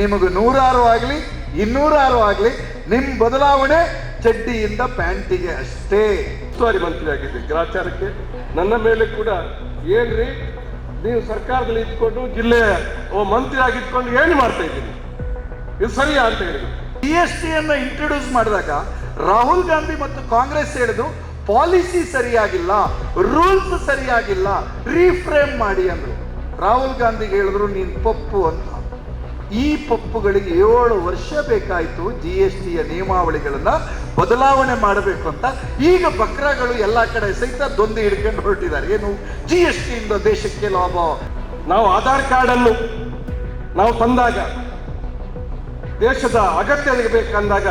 ನಿಮಗೆ ನೂರಾರು ಆಗಲಿ ಇನ್ನೂರಾರು ಆಗಲಿ ನಿಮ್ಮ ಬದಲಾವಣೆ ಚಡ್ಡಿಯಿಂದ ಪ್ಯಾಂಟಿಗೆ ಅಷ್ಟೇ. ಉಸ್ತುವಾರಿ ಮಂತ್ರಿ ಆಗಿದ್ದೆ ಗ್ರಾಚಾರಕ್ಕೆ. ನನ್ನ ಮೇಲೆ ಕೂಡ ಏನ್ರಿ ನೀವು ಸರ್ಕಾರದಲ್ಲಿ ಇದ್ಕೊಂಡು ಜಿಲ್ಲೆಯ ಮಂತ್ರಿ ಆಗಿದ್ಕೊಂಡು ಏನು ಮಾಡ್ತಾ ಇದ್ದೀನಿ. ಇದು ಸರಿಯಾ ಅಂತ ಹೇಳಿದ್ರು. ಜಿ ಎಸ್ ಟಿಯನ್ನು ಇಂಟ್ರೊಡ್ಯೂಸ್ ಮಾಡಿದಾಗ ರಾಹುಲ್ ಗಾಂಧಿ ಮತ್ತು ಕಾಂಗ್ರೆಸ್ ಹೇಳಿದ್ರು ಪಾಲಿಸಿ ಸರಿಯಾಗಿಲ್ಲ ರೂಲ್ಸ್ ಸರಿಯಾಗಿಲ್ಲ ರೀಫ್ರೇಮ್ ಮಾಡಿ ಅಂದ್ರು. ರಾಹುಲ್ ಗಾಂಧಿಗೆ ಹೇಳಿದ್ರು ನೀನ್ ಪಪ್ಪು ಅಂತ. ಈ ಪಪ್ಪುಗಳಿಗೆ ಏಳು ವರ್ಷ ಬೇಕಾಯಿತು ಜಿ ಎಸ್ ಟಿಯ ನಿಯಮಾವಳಿಗಳನ್ನ ಬದಲಾವಣೆ ಮಾಡಬೇಕು ಅಂತ. ಈಗ ಬಕ್ರಗಳು ಎಲ್ಲ ಕಡೆ ಸಹಿತ ದೊಂದಿ ಹಿಡ್ಕೊಂಡು ಹೊರಟಿದ್ದಾರೆ. ಏನು? ಜಿ ಎಸ್ ಟಿಯಿಂದ ದೇಶಕ್ಕೆ ಲಾಭ. ನಾವು ಆಧಾರ್ ಕಾರ್ಡ್ ಅನ್ನು ನಾವು ತಂದಾಗ, ದೇಶದ ಅಗತ್ಯ ಬೇಕಂದಾಗ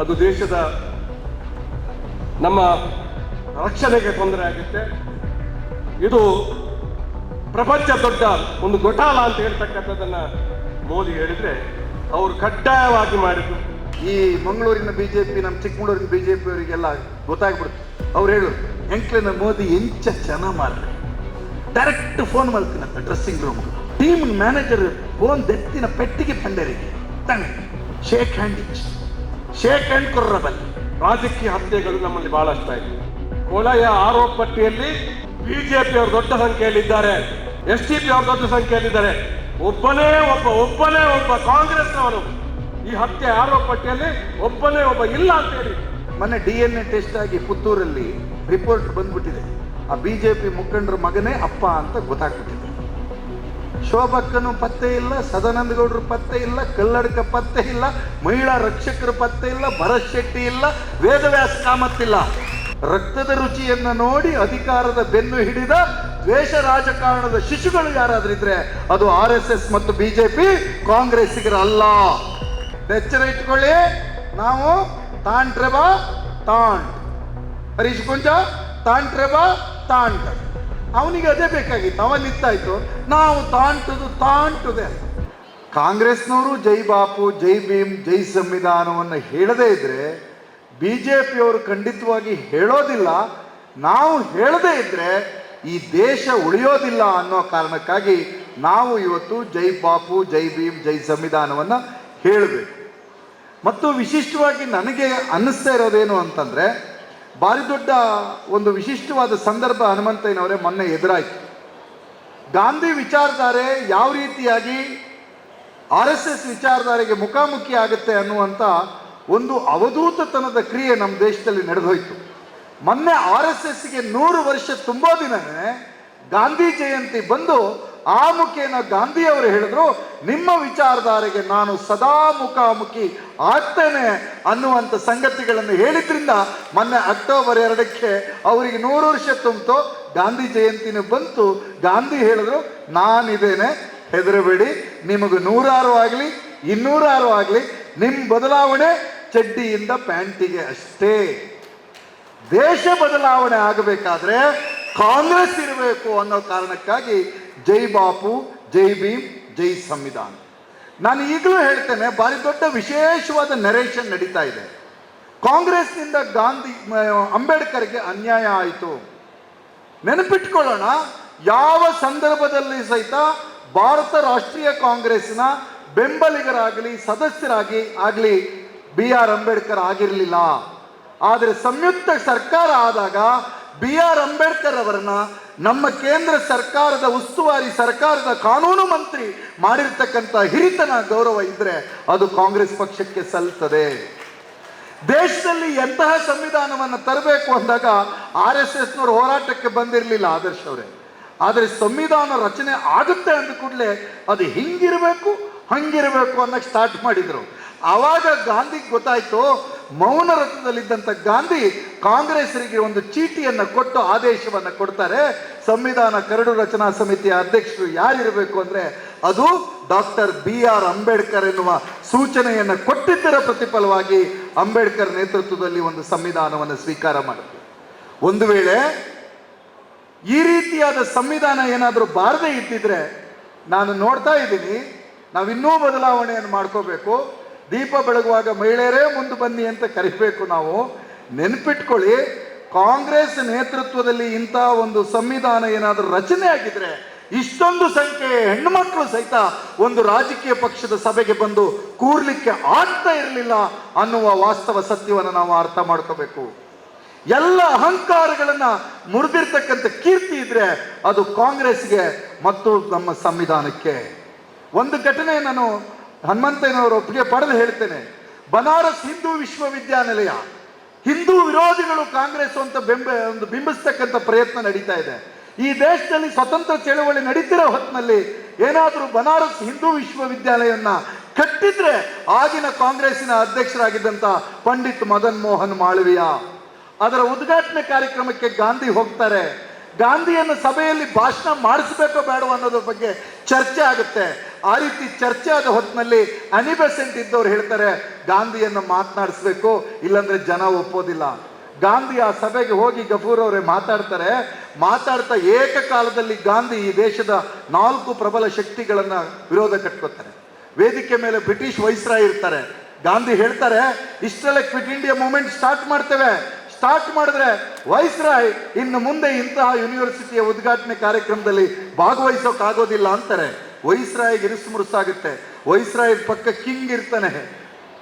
ಅದು ದೇಶದ ನಮ್ಮ ರಕ್ಷಣೆಗೆ ತೊಂದರೆ ಆಗುತ್ತೆ. ಇದು ಪ್ರಪಂಚ ದೊಡ್ಡ ಒಂದು ಗೊಟಾಲ ಅಂತ ಹೇಳ್ತಕ್ಕಂಥದ್ದನ್ನ ಮೋದಿ ಹೇಳಿದ್ರೆ ಅವರು ಕಡ್ಡಾಯವಾಗಿ ಮಾಡಿದ್ರು. ಈ ಮಂಗಳೂರಿನ ಬಿಜೆಪಿ ನಮ್ಮ ಚಿಕ್ಕಮಗಳೂರಿನ ಬಿಜೆಪಿ ಅವರಿಗೆಲ್ಲ ಗೊತ್ತಾಗ್ಬಿಡುತ್ತೆ. ಅವ್ರು ಹೇಳು ಎಂಕ್ಲಿನ ಮೋದಿ ಎಂಚ ಜನ ಮಾಡ್ರೆ direct phone ಮಾಡ್ತೀನಂತ dressing room team manager phone ದೆತ್ತಿನ ಪೆಟ್ಟಿಗೆ ಪಂಡರಿಗೆ. ತಂಗ ಶೇಕ್ ಹ್ಯಾಂಡ್ ಇಚ್ ಶೇಕ್ ಹ್ಯಾಂಡ್ ಕೊರ್ರಬಲ್ಲಿ ರಾಜಕೀಯ ಹತ್ಯೆಗಳು ನಮ್ಮಲ್ಲಿ ಬಹಳಷ್ಟ ಇದೆ. ಕೊಳೆಯ ಆರೋಪ ಪಟ್ಟಿಯಲ್ಲಿ ಬಿಜೆಪಿ ಅವರು ದೊಡ್ಡ ಸಂಖ್ಯೆಯಲ್ಲಿದ್ದಾರೆ. ಎಸ್ ಟಿ ಪಿ ಅವರು ದೊಡ್ಡ ಸಂಖ್ಯೆಯಲ್ಲಿದ್ದಾರೆ. ಒಬ್ಬನೇ ಒಬ್ಬ ಒಬ್ಬನೇ ಒಬ್ಬ ಕಾಂಗ್ರೆಸ್ನವನು. ಈ ಹತ್ಯೆ ಆರೋಪ ಪಟ್ಟಿಯಲ್ಲಿ ಒಬ್ಬನೇ ಒಬ್ಬ ಇಲ್ಲ ಅಂತ ಹೇಳಿ. ಮೊನ್ನೆ ಡಿ ಎನ್ ಎ ಟೆಸ್ಟ್ ಆಗಿ ಪುತ್ತೂರಲ್ಲಿ ರಿಪೋರ್ಟ್ ಬಂದ್ಬಿಟ್ಟಿದೆ. ಆ ಬಿಜೆಪಿ ಮುಖಂಡರ ಮಗನೇ ಅಪ್ಪ ಅಂತ ಗೊತ್ತಾಗ್ಬಿಟ್ಟಿದೆ. ಶೋಭಕ್ಕನು ಪತ್ತೆ ಇಲ್ಲ ಸದಾನಂದ ಗೌಡರು ಪತ್ತೆ ಇಲ್ಲ, ಕಲ್ಲಡ್ಕ ಪತ್ತೆ ಇಲ್ಲ, ಮಹಿಳಾ ರಕ್ಷಕರು ಪತ್ತೆ ಇಲ್ಲ, ಭರತ್ ಶೆಟ್ಟಿ ಇಲ್ಲ, ವೇದವ್ಯಾಸ ಕಾಮತ್ತಿಲ್ಲ ರಕ್ತದ ರುಚಿಯನ್ನ ನೋಡಿ ಅಧಿಕಾರದ ಬೆನ್ನು ಹಿಡಿದ ದ್ವೇಷ ರಾಜಕಾರಣದ ಶಿಶುಗಳು ಯಾರಾದ್ರೂ ಇದ್ರೆ ಅದು ಆರ್ ಎಸ್ ಎಸ್ ಮತ್ತು ಬಿಜೆಪಿ ಕಾಂಗ್ರೆಸ್ಸಿಗರಲ್ಲ ಎಚ್ಚರ ಇಟ್ಕೊಳ್ಳಿ. ನಾವು ತಾಂಟ್ರೆಬಾ ತಾಂಡ್. ಹರೀಶ್ ಕುಂಜ ತಾಂಟ್ರೆಬಾ ತಾಂಡ್. ಅವನಿಗೆ ಅದೇ ಬೇಕಾಗಿತ್ತು, ಅವ ನಿಂತಾಯ್ತು. ನಾವು ತಾಂಟುದು ತಾಂಟುದೆ. ಕಾಂಗ್ರೆಸ್ನವರು ಜೈ ಬಾಪು, ಜೈ ಭೀಮ್, ಜೈ ಸಂವಿಧಾನವನ್ನು ಹೇಳದೇ ಇದ್ರೆ ಬಿ ಜೆ ಪಿಯವರು ಖಂಡಿತವಾಗಿ ಹೇಳೋದಿಲ್ಲ. ನಾವು ಹೇಳದೇ ಇದ್ರೆ ಈ ದೇಶ ಉಳಿಯೋದಿಲ್ಲ ಅನ್ನೋ ಕಾರಣಕ್ಕಾಗಿ ನಾವು ಇವತ್ತು ಜೈ ಬಾಪು, ಜೈ ಭೀಮ್, ಜೈ ಸಂವಿಧಾನವನ್ನು ಹೇಳಬೇಕು. ಮತ್ತು ವಿಶಿಷ್ಟವಾಗಿ ನನಗೆ ಅನ್ನಿಸ್ತಾ ಇರೋದೇನು ಅಂತಂದರೆ, ಭಾರಿ ದೊಡ್ಡ ಒಂದು ವಿಶಿಷ್ಟವಾದ ಸಂದರ್ಭ ಹನುಮಂತಯ್ಯನವರೇ ಮೊನ್ನೆ ಎದುರಾಯಿತು. ಗಾಂಧಿ ವಿಚಾರಧಾರೆ ಯಾವ ರೀತಿಯಾಗಿ ಆರ್ ಎಸ್ ಎಸ್ ವಿಚಾರಧಾರೆಗೆ ಮುಖಾಮುಖಿ ಆಗುತ್ತೆ ಅನ್ನುವಂಥ ಒಂದು ಅವಧೂತತನದ ಕ್ರಿಯೆ ನಮ್ಮ ದೇಶದಲ್ಲಿ ನಡೆದೋಯ್ತು. ಮೊನ್ನೆ ಆರ್ ಎಸ್ ಎಸ್ಗೆ ನೂರು ವರ್ಷ ತುಂಬೋ ದಿನವೇ ಗಾಂಧಿ ಜಯಂತಿ ಬಂದು ಆ ಮುಖೇನ ಗಾಂಧಿ ಅವರು ಹೇಳಿದ್ರು, ನಿಮ್ಮ ವಿಚಾರಧಾರೆಗೆ ನಾನು ಸದಾ ಮುಖಾಮುಖಿ ಆಗ್ತೇನೆ ಅನ್ನುವಂಥ ಸಂಗತಿಗಳನ್ನು ಹೇಳಿದ್ರಿಂದ ಮೊನ್ನೆ ಅಕ್ಟೋಬರ್ ಎರಡಕ್ಕೆ ಅವರಿಗೆ ನೂರು ವರ್ಷ ತುಂಬಿತು. ಗಾಂಧಿ ಜಯಂತಿನೂ ಬಂತು. ಗಾಂಧಿ ಹೇಳಿದ್ರು ನಾನಿದ್ದೇನೆ ಹೆದರಬೇಡಿ, ನಿಮಗೆ ನೂರಾರು ಆಗಲಿ, ಇನ್ನೂರಾರು ಆಗಲಿ, ನಿಮ್ಮ ಬದಲಾವಣೆ ಚಡ್ಡಿಯಿಂದ ಪ್ಯಾಂಟಿಗೆ ಅಷ್ಟೇ. ದೇಶ ಬದಲಾವಣೆ ಆಗಬೇಕಾದ್ರೆ ಕಾಂಗ್ರೆಸ್ ಇರಬೇಕು ಅನ್ನೋ ಕಾರಣಕ್ಕಾಗಿ ಜೈ ಬಾಪು, ಜೈ ಭೀಮ್, ಜೈ ಸಂವಿಧಾನ. ನಾನು ಈಗಲೂ ಹೇಳ್ತೇನೆ, ಭಾರಿ ದೊಡ್ಡ ವಿಶೇಷವಾದ ನರೇಷನ್ ನಡೀತಾ ಇದೆ. ಕಾಂಗ್ರೆಸ್ನಿಂದ ಗಾಂಧಿ ಅಂಬೇಡ್ಕರ್ಗೆ ಅನ್ಯಾಯ ಆಯಿತು. ನೆನಪಿಟ್ಕೊಳ್ಳೋಣ, ಯಾವ ಸಂದರ್ಭದಲ್ಲಿ ಸಹಿತ ಭಾರತ ರಾಷ್ಟ್ರೀಯ ಕಾಂಗ್ರೆಸ್ನ ಬೆಂಬಲಿಗರಾಗಲಿ, ಸದಸ್ಯರಾಗಿ ಆಗಲಿ ಬಿ ಆರ್ ಅಂಬೇಡ್ಕರ್ ಆಗಿರಲಿಲ್ಲ. ಆದರೆ ಸಂಯುಕ್ತ ಸರ್ಕಾರ ಆದಾಗ ಬಿ ಆರ್ ಅಂಬೇಡ್ಕರ್ ಅವರನ್ನ ನಮ್ಮ ಕೇಂದ್ರ ಸರ್ಕಾರದ ಉಸ್ತುವಾರಿ ಸರ್ಕಾರದ ಕಾನೂನು ಮಂತ್ರಿ ಮಾಡಿರ್ತಕ್ಕಂಥ ಹಿರಿತನ ಗೌರವ ಇದ್ರೆ ಅದು ಕಾಂಗ್ರೆಸ್ ಪಕ್ಷಕ್ಕೆ ಸಲ್ತದೆ ದೇಶದಲ್ಲಿ ಎಂತಹ ಸಂವಿಧಾನವನ್ನು ತರಬೇಕು ಅಂದಾಗ ಆರ್ ಎಸ್ ಎಸ್ನವರು ಹೋರಾಟಕ್ಕೆ ಬಂದಿರಲಿಲ್ಲ ಆದರ್ಶ್ ಅವರೇ. ಆದರೆ ಸಂವಿಧಾನ ರಚನೆ ಆಗುತ್ತೆ ಅಂದ ಕೂಡಲೇ ಅದು ಹಿಂಗಿರಬೇಕು, ಹಂಗಿರಬೇಕು ಅನ್ನೋಕ್ಕೆ ಸ್ಟಾರ್ಟ್ ಮಾಡಿದರು. ಆವಾಗ ಗಾಂಧಿಗೆ ಗೊತ್ತಾಯ್ತು, ಮೌನ ರಥದಲ್ಲಿದ್ದಂಥ ಗಾಂಧಿ ಕಾಂಗ್ರೆಸ್ಸರಿಗೆ ಒಂದು ಚೀಟಿಯನ್ನು ಕೊಟ್ಟು ಆದೇಶವನ್ನು ಕೊಡ್ತಾರೆ. ಸಂವಿಧಾನ ಕರಡು ರಚನಾ ಸಮಿತಿಯ ಅಧ್ಯಕ್ಷರು ಯಾರಿರಬೇಕು ಅಂದರೆ ಅದು ಡಾಕ್ಟರ್ ಬಿ ಆರ್ ಅಂಬೇಡ್ಕರ್ ಎನ್ನುವ ಸೂಚನೆಯನ್ನು ಕೊಟ್ಟಿದ್ದರ ಪ್ರತಿಫಲವಾಗಿ ಅಂಬೇಡ್ಕರ್ ನೇತೃತ್ವದಲ್ಲಿ ಒಂದು ಸಂವಿಧಾನವನ್ನು ಸ್ವೀಕಾರ ಮಾಡುತ್ತೆ ಒಂದು ವೇಳೆ ಈ ರೀತಿಯಾದ ಸಂವಿಧಾನ ಏನಾದರೂ ಬಾರದೇ ಇದ್ದಿದ್ರೆ ನಾನು ನೋಡ್ತಾ ಇದ್ದೀನಿ, ನಾವಿನ್ನೂ ಬದಲಾವಣೆಯನ್ನು ಮಾಡ್ಕೋಬೇಕು. ದೀಪ ಬೆಳಗುವಾಗ ಮಹಿಳೆಯರೇ ಮುಂದೆ ಬನ್ನಿ ಅಂತ ಕರಿಬೇಕು ನಾವು. ನೆನಪಿಟ್ಕೊಳ್ಳಿ, ಕಾಂಗ್ರೆಸ್ ನೇತೃತ್ವದಲ್ಲಿ ಇಂಥ ಒಂದು ಸಂವಿಧಾನ ಏನಾದರೂ ರಚನೆ ಆಗಿದ್ರೆ ಇಷ್ಟೊಂದು ಸಂಖ್ಯೆಯ ಹೆಣ್ಣುಮಕ್ಕಳು ಸಹಿತ ಒಂದು ರಾಜಕೀಯ ಪಕ್ಷದ ಸಭೆಗೆ ಬಂದು ಕೂರ್ಲಿಕ್ಕೆ ಆಗ್ತಾ ಇರಲಿಲ್ಲ ಅನ್ನುವ ವಾಸ್ತವ ಸತ್ಯವನ್ನು ನಾವು ಅರ್ಥ ಮಾಡ್ಕೋಬೇಕು. ಎಲ್ಲ ಅಹಂಕಾರಗಳನ್ನ ಮುರಿದಿರ್ತಕ್ಕಂಥ ಕೀರ್ತಿ ಇದ್ರೆ ಅದು ಕಾಂಗ್ರೆಸ್ಗೆ ಮತ್ತು ನಮ್ಮ ಸಂವಿಧಾನಕ್ಕೆ. ಒಂದು ಘಟನೆ ನಾನು ಹನುಮಂತಯ್ಯನವರ ಒಪ್ಪಿಗೆ ಪಡೆದು ಹೇಳ್ತೇನೆ, ಬನಾರಸ್ ಹಿಂದೂ ವಿಶ್ವವಿದ್ಯಾನಿಲಯ, ಹಿಂದೂ ವಿರೋಧಿಗಳು ಕಾಂಗ್ರೆಸ್ ಅಂತ ಬೆಂಬ, ಒಂದು ಬಿಂಬಿಸ್ತಕ್ಕಂಥ ಪ್ರಯತ್ನ ನಡೀತಾ ಇದೆ. ಈ ದೇಶದಲ್ಲಿ ಸ್ವತಂತ್ರ ಚಳವಳಿ ನಡೀತಿರೋ ಹೊತ್ತಿನಲ್ಲಿ ಏನಾದರೂ ಬನಾರಸ್ ಹಿಂದೂ ವಿಶ್ವವಿದ್ಯಾಲಯವನ್ನ ಕಟ್ಟಿದ್ರೆ ಆಗಿನ ಕಾಂಗ್ರೆಸ್ಸಿನ ಅಧ್ಯಕ್ಷರಾಗಿದ್ದಂಥ ಪಂಡಿತ್ ಮದನ್ ಮೋಹನ್ ಮಾಳವಿಯ. ಅದರ ಉದ್ಘಾಟನೆ ಕಾರ್ಯಕ್ರಮಕ್ಕೆ ಗಾಂಧಿ ಹೋಗ್ತಾರೆ. ಗಾಂಧಿಯನ್ನು ಸಭೆಯಲ್ಲಿ ಭಾಷಣ ಮಾಡಿಸ್ಬೇಕೋ ಬೇಡವೋ ಅನ್ನೋದ್ರ ಬಗ್ಗೆ ಚರ್ಚೆ ಆಗುತ್ತೆ. ಆ ರೀತಿ ಚರ್ಚೆ ಆದ ಹೊತ್ತಿನಲ್ಲಿ ಅನಿಬೆಸೆಂಟ್ ಇದ್ದವ್ರು ಹೇಳ್ತಾರೆ, ಗಾಂಧಿಯನ್ನು ಮಾತನಾಡಿಸ್ಬೇಕು, ಇಲ್ಲಾಂದ್ರೆ ಜನ ಒಪ್ಪೋದಿಲ್ಲ. ಗಾಂಧಿ ಆ ಸಭೆಗೆ ಹೋಗಿ ಗಫೂರ್ ಅವರೇ ಮಾತಾಡ್ತಾರೆ, ಮಾತಾಡ್ತಾ ಏಕಕಾಲದಲ್ಲಿ ಗಾಂಧಿ ಈ ದೇಶದ ನಾಲ್ಕು ಪ್ರಬಲ ಶಕ್ತಿಗಳನ್ನ ವಿರೋಧ ಕಟ್ಕೋತಾರೆ ವೇದಿಕೆ ಮೇಲೆ ಬ್ರಿಟಿಷ್ ವೈಸ್ರಾಯ್ ಇರ್ತಾರೆ. ಗಾಂಧಿ ಹೇಳ್ತಾರೆ ಇಷ್ಟೆಲ್ಲ ಕ್ವಿಟ್ ಇಂಡಿಯಾ ಮೂವ್ಮೆಂಟ್ ಸ್ಟಾರ್ಟ್ ಮಾಡ್ತೇವೆ. ಸ್ಟಾರ್ಟ್ ಮಾಡಿದ್ರೆ ವೈಸ್ರಾಯ್ ಇನ್ನು ಮುಂದೆ ಇಂತಹ ಯೂನಿವರ್ಸಿಟಿಯ ಉದ್ಘಾಟನೆ ಕಾರ್ಯಕ್ರಮದಲ್ಲಿ ಭಾಗವಹಿಸೋಕಾಗೋದಿಲ್ಲ ಅಂತಾರೆ. ವೈಸ್ರಾಯ್ಗೆ ಇರಿಸುಮುರುಸಾಗುತ್ತೆ ವೈಸ್ರಾಯ್ ಪಕ್ಕ ಕಿಂಗ್ ಇರ್ತಾನೆ.